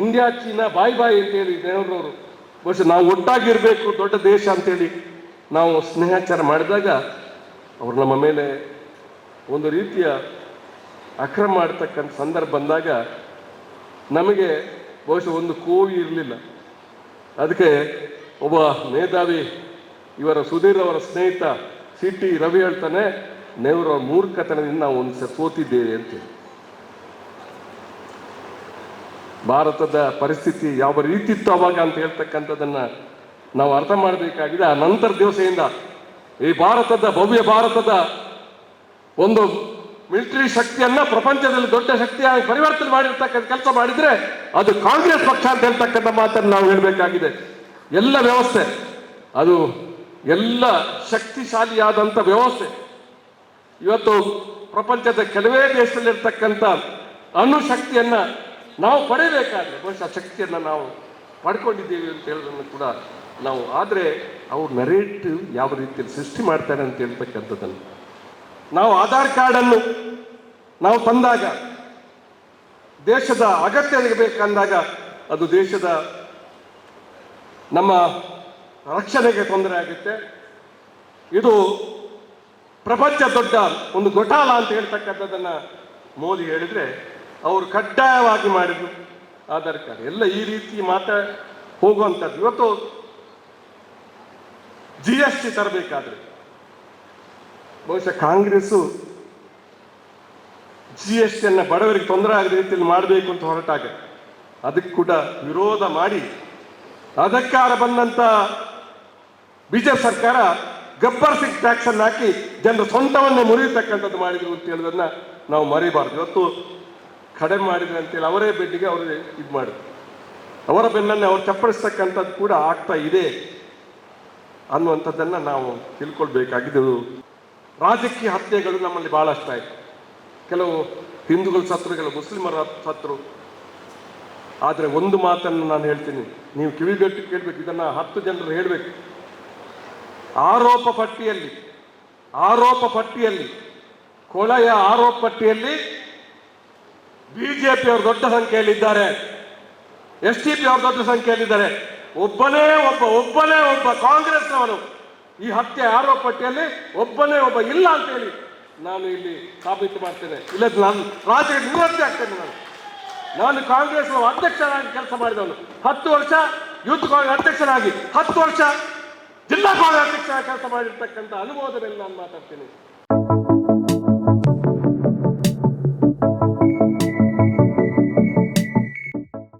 ಇಂಡಿಯಾ, ಚೀನಾ ಬಾಯ್ ಬಾಯ್ ಅಂತೇಳಿ ದೇವರವರು ಬಹುಶಃ ನಾವು ಒಟ್ಟಾಗಿರಬೇಕು, ದೊಡ್ಡ ದೇಶ ಅಂತೇಳಿ ನಾವು ಸ್ನೇಹಾಚಾರ ಮಾಡಿದಾಗ ಅವರು ನಮ್ಮ ಮೇಲೆ ಒಂದು ರೀತಿಯ ಅಕ್ರಮ ಮಾಡ್ತಕ್ಕಂಥ ಸಂದರ್ಭ ಬಂದಾಗ ನಮಗೆ ಬಹುಶಃ ಒಂದು ಕೋವಿ ಇರಲಿಲ್ಲ. ಅದಕ್ಕೆ ಒಬ್ಬ ಮೇಧಾವಿ ಇವರ ಸುಧೀರ್ ಅವರ ಸ್ನೇಹಿತ ಸಿ ಟಿ ರವಿ ಹೇಳ್ತಾನೆ ನೆಹರು ಮೂರ್ಖತನದಿಂದ ನಾವು ಒಂದು ಸೋತಿದ್ದೇವೆ ಅಂತೇಳಿ ಭಾರತದ ಪರಿಸ್ಥಿತಿ ಯಾವ ರೀತಿ ಇತ್ತು ಅವಾಗ ಅಂತ ಹೇಳ್ತಕ್ಕಂಥದ್ದನ್ನು ನಾವು ಅರ್ಥ ಮಾಡಬೇಕಾಗಿದೆ. ಆ ನಂತರ ದಿವಸದಿಂದ ಈ ಭಾರತದ, ಭವ್ಯ ಭಾರತದ ಒಂದು ಮಿಲಿಟರಿ ಶಕ್ತಿಯನ್ನ ಪ್ರಪಂಚದಲ್ಲಿ ದೊಡ್ಡ ಶಕ್ತಿಯಾಗಿ ಪರಿವರ್ತನೆ ಮಾಡಿರ್ತಕ್ಕಂಥ ಕೆಲಸ ಮಾಡಿದ್ರೆ ಅದು ಕಾಂಗ್ರೆಸ್ ಪಕ್ಷ ಅಂತ ಹೇಳ್ತಕ್ಕಂಥ ಮಾತನ್ನು ನಾವು ಹೇಳಬೇಕಾಗಿದೆ. ಎಲ್ಲ ವ್ಯವಸ್ಥೆ, ಅದು ಎಲ್ಲ ಶಕ್ತಿಶಾಲಿಯಾದಂಥ ವ್ಯವಸ್ಥೆ ಇವತ್ತು ಪ್ರಪಂಚದ ಕೆಲವೇ ದೇಶದಲ್ಲಿರ್ತಕ್ಕಂಥ ಅಣುಶಕ್ತಿಯನ್ನ ನಾವು ಪಡೆಯಬೇಕಾದ್ರೆ ಬಹುಶಃ ಶಕ್ತಿಯನ್ನ ನಾವು ಪಡ್ಕೊಂಡಿದ್ದೀವಿ ಅಂತ ಹೇಳೋದನ್ನು ಕೂಡ ನಾವು ಆದರೆ ಅವ್ರು ನರೇಟಿವ್ ಯಾವ ರೀತಿಯಲ್ಲಿ ಸೃಷ್ಟಿ ಮಾಡ್ತಾರೆ ಅಂತ ಹೇಳ್ತಕ್ಕಂಥದ್ದನ್ನು. ನಾವು ಆಧಾರ್ ಕಾರ್ಡನ್ನು ನಾವು ತಂದಾಗ, ದೇಶದ ಅಗತ್ಯ ಬೇಕಂದಾಗ ಅದು ದೇಶದ ನಮ್ಮ ರಕ್ಷಣೆಗೆ ತೊಂದರೆ ಆಗುತ್ತೆ. ಇದು ಪ್ರಪಂಚ ದೊಡ್ಡ ಒಂದು ಗೊಟಾಲ ಅಂತ ಹೇಳ್ತಕ್ಕಂಥದ್ದನ್ನು ಮೋದಿ ಹೇಳಿದರೆ ಅವರು ಕಡ್ಡಾಯವಾಗಿ ಮಾಡಿದ್ರು. ಆಧಾರ್ ಕಾರ್ಡ್ ಎಲ್ಲ ಈ ರೀತಿ ಮಾತಾ ಹೋಗುವಂಥದ್ದು. ಇವತ್ತು ಜಿ ಎಸ್ ಟಿ ತರಬೇಕಾದ್ರೆ ಬಹುಶಃ ಕಾಂಗ್ರೆಸ್ ಜಿ ಎಸ್ ಟಿಯನ್ನು ಬಡವರಿಗೆ ತೊಂದರೆ ಆಗದ ರೀತಿಯಲ್ಲಿ ಮಾಡಬೇಕು ಅಂತ ಹೊರಟಾಗ ಅದಕ್ಕೆ ಕೂಡ ವಿರೋಧ ಮಾಡಿ, ಅಧಿಕಾರ ಬಂದಂತ ಬಿಜೆಪಿ ಸರ್ಕಾರ ಗಬ್ಬರ್ ಸಿಂಗ್ ಟ್ಯಾಕ್ಸ್ ಅನ್ನು ಹಾಕಿ ಜನರ ಸ್ವಂತವನ್ನು ಮುರಿಯತಕ್ಕಂಥದ್ದು ಮಾಡಿದ್ರು ಅಂತ ಹೇಳೋದನ್ನ ನಾವು ಮರಿಬಾರ್ದು. ಇವತ್ತು ಕಡಿಮೆ ಮಾಡಿದ್ರೆ ಅಂತೇಳಿ ಅವರೇ ಬೆಡ್ಡಿಗೆ ಅವರೇ ಇದು ಮಾಡಿದ್ರು. ಅವರ ಬೆನ್ನನ್ನೇ ಅವ್ರು ಚಪ್ಪಡಿಸ್ತಕ್ಕಂಥದ್ದು ಕೂಡ ಆಗ್ತಾ ಇದೆ ಅನ್ನುವಂಥದ್ದನ್ನ ನಾವು ತಿಳ್ಕೊಳ್ಬೇಕಾಗಿದೆ ರಾಜಕೀಯ ಹತ್ಯೆಗಳು ನಮ್ಮಲ್ಲಿ ಬಹಳಷ್ಟು ಆಯ್ತು. ಕೆಲವು ಹಿಂದೂಗಳು ಸತ್ರು, ಕೆಲವು ಮುಸ್ಲಿಮರ ಸತ್ರು. ಆದರೆ ಒಂದು ಮಾತನ್ನು ನಾನು ಹೇಳ್ತೀನಿ, ನೀವು ಕಿವಿಗಟ್ಟು ಕೇಳಬೇಕು, ಇದನ್ನ ಹತ್ತು ಜನರು ಹೇಳಬೇಕು. ಆರೋಪ ಪಟ್ಟಿಯಲ್ಲಿ ಆರೋಪ ಪಟ್ಟಿಯಲ್ಲಿ ಕೊಳೆಯ ಆರೋಪ ಪಟ್ಟಿಯಲ್ಲಿ ಬಿಜೆಪಿ ಅವರು ದೊಡ್ಡ ಸಂಖ್ಯೆಯಲ್ಲಿದ್ದಾರೆ. ಎಸ್ ಟಿ ಪಿ ಅವರು ದೊಡ್ಡ ಸಂಖ್ಯೆಯಲ್ಲಿದ್ದಾರೆ. ಒಬ್ಬನೇ ಒಬ್ಬ ಒಬ್ಬನೇ ಒಬ್ಬ ಕಾಂಗ್ರೆಸ್ನವನು ಈ ಹತ್ಯೆ ಆರೋಪ ಪಟ್ಟಿಯಲ್ಲಿ ಒಬ್ಬನೇ ಒಬ್ಬ ಇಲ್ಲ ಅಂತ ಹೇಳಿ ನಾನು ಇಲ್ಲಿ ಸಾಬೀತು ಮಾಡ್ತೇನೆ. ಇಲ್ಲ ನಾನು ರಾಜ್ಯ ನಿವೃತ್ತಿ ಆಗ್ತೇನೆ ನಾನು. ನಾನು ಕಾಂಗ್ರೆಸ್ ಅಧ್ಯಕ್ಷರಾಗಿ ಕೆಲಸ ಮಾಡಿದವನು. ಹತ್ತು ವರ್ಷ ಯೂತ್ ಕಾಂಗ್ರೆಸ್ ಅಧ್ಯಕ್ಷರಾಗಿ ಹತ್ತು ವರ್ಷ ಜಿಲ್ಲಾ ಅಧ್ಯಕ್ಷರಾಗಿ ಕೆಲಸ ಮಾಡಿರ್ತಕ್ಕಂಥ ಅನುಭವದ ಮೇಲೆ ನಾನು ಮಾತಾಡ್ತೀನಿ.